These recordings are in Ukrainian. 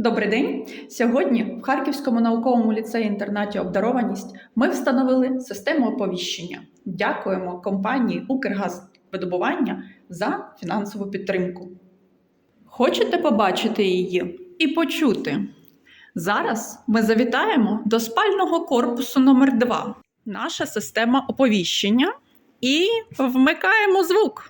Добрий день. Сьогодні в Харківському науковому ліцеї інтернаті обдарованість ми встановили систему оповіщення. Дякуємо компанії Укргазвидобування за фінансову підтримку. Хочете побачити її і почути? Зараз ми завітаємо до спального корпусу номер 2 наша система оповіщення, і вмикаємо звук.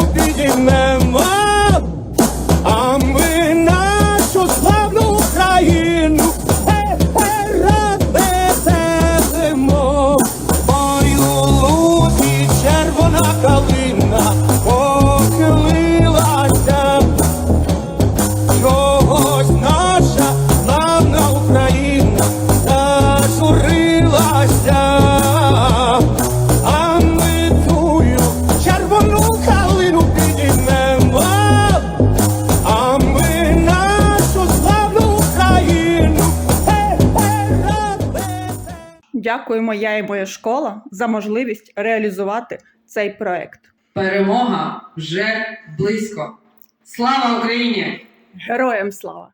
Дякуємо я і моя школа за можливість реалізувати цей проект. Перемога вже близько. Слава Україні! Героям слава!